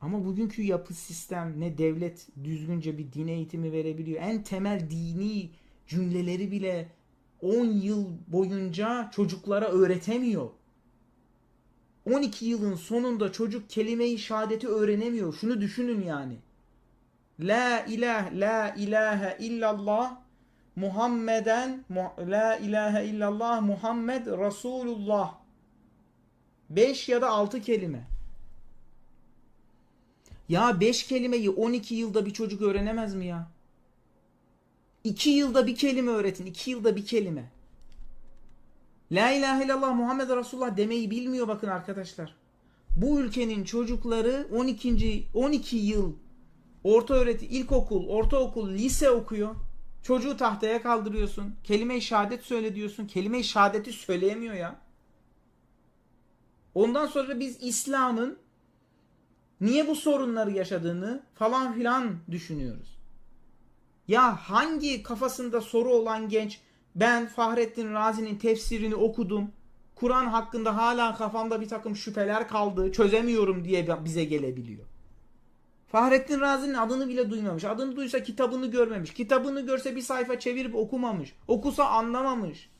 Ama bugünkü yapı sistem ne devlet düzgünce bir din eğitimi verebiliyor. En temel dini cümleleri bile 10 yıl boyunca çocuklara öğretemiyor. 12 yılın sonunda çocuk kelime-i şehadeti öğrenemiyor. Şunu düşünün yani. La ilah la ilahe illallah Muhammeden Mu- la ilahe illallah Muhammed Resulullah. 5 ya da 6 kelime. Ya 5 kelimeyi 12 yılda bir çocuk öğrenemez mi ya? 2 yılda bir kelime öğretin. 2 yılda bir kelime. La ilahe illallah Muhammed Resulullah demeyi bilmiyor bakın arkadaşlar. Bu ülkenin çocukları 12. 12 yıl orta öğreti, ilkokul, ortaokul, lise okuyor. Çocuğu tahtaya kaldırıyorsun. Kelime-i şehadet söyle diyorsun. Kelime-i şehadeti söyleyemiyor ya. Ondan sonra biz İslam'ın niye bu sorunları yaşadığını falan filan düşünüyoruz. Ya hangi kafasında soru olan genç ben Fahrettin Razi'nin tefsirini okudum. Kur'an hakkında hala kafamda bir takım şüpheler kaldı. Çözemiyorum diye bize gelebiliyor. Fahrettin Razi'nin adını bile duymamış. Adını duysa kitabını görmemiş. Kitabını görse bir sayfa çevirip okumamış. Okusa anlamamış.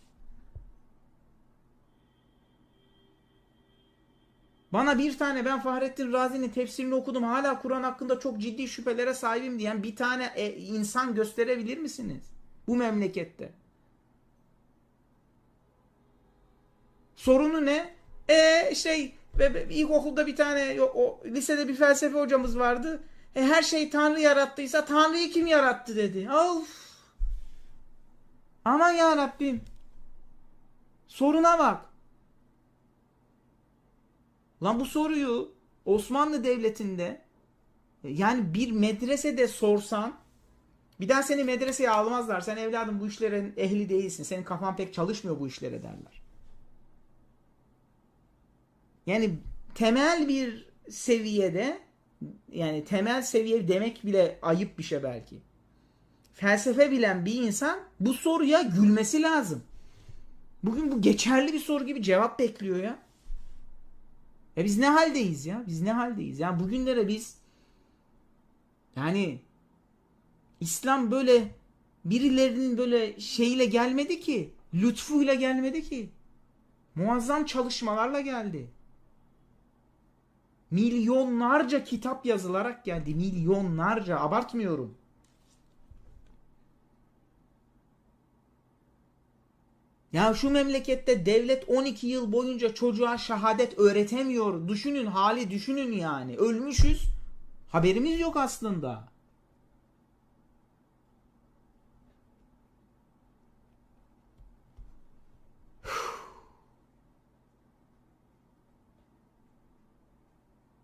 Bana bir tane ben Fahrettin Razi'nin tefsirini okudum. Hala Kur'an hakkında çok ciddi şüphelere sahibim diyen bir tane e, insan gösterebilir misiniz? Bu memlekette. Sorunu ne? E şey ilkokulda bir tane o lisede bir felsefe hocamız vardı. E, her şey Tanrı yarattıysa Tanrı'yı kim yarattı dedi. Of. Aman ya Rabbim. Soruna bak. Lan bu soruyu Osmanlı Devleti'nde yani bir medresede sorsan bir daha seni medreseye almazlar. Sen evladım bu işlerin ehli değilsin. Senin kafan pek çalışmıyor bu işlere derler. Yani temel bir seviyede yani temel seviye demek bile ayıp bir şey belki. Felsefe bilen bir insan bu soruya gülmesi lazım. Bugün bu geçerli bir soru gibi cevap bekliyor ya. Ya biz ne haldeyiz ya? Biz ne haldeyiz? Yani bugünlere biz yani İslam böyle birilerinin böyle şeyle gelmedi ki. Lütfuyla gelmedi ki. Muazzam çalışmalarla geldi. Milyonlarca kitap yazılarak geldi. Milyonlarca. Abartmıyorum. Ya şu memlekette devlet 12 yıl boyunca çocuğa şehadet öğretemiyor. Düşünün hali düşünün yani. Ölmüşüz. Haberimiz yok aslında.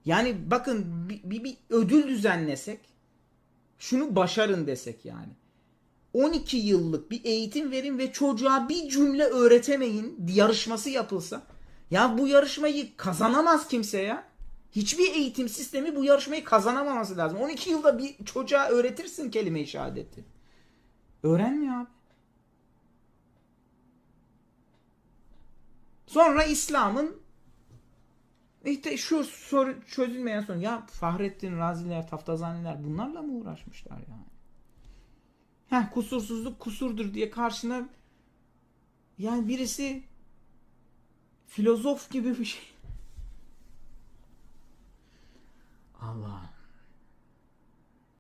Yani bakın bir, bir, bir ödül düzenlesek şunu başarın desek yani. 12 yıllık bir eğitim verin ve çocuğa bir cümle öğretemeyin yarışması yapılsa. Ya bu yarışmayı kazanamaz kimse ya. Hiçbir eğitim sistemi bu yarışmayı kazanamaması lazım. 12 yılda bir çocuğa öğretirsin kelime-i şehadeti. Öğrenmiyor abi. Sonra İslam'ın işte şu soru çözülmeyen sorun. Ya Fahrettin Raziler, Taftazaniler bunlarla mı uğraşmışlar yani? Heh, kusursuzluk kusurdur diye karşına yani birisi filozof gibi bir şey.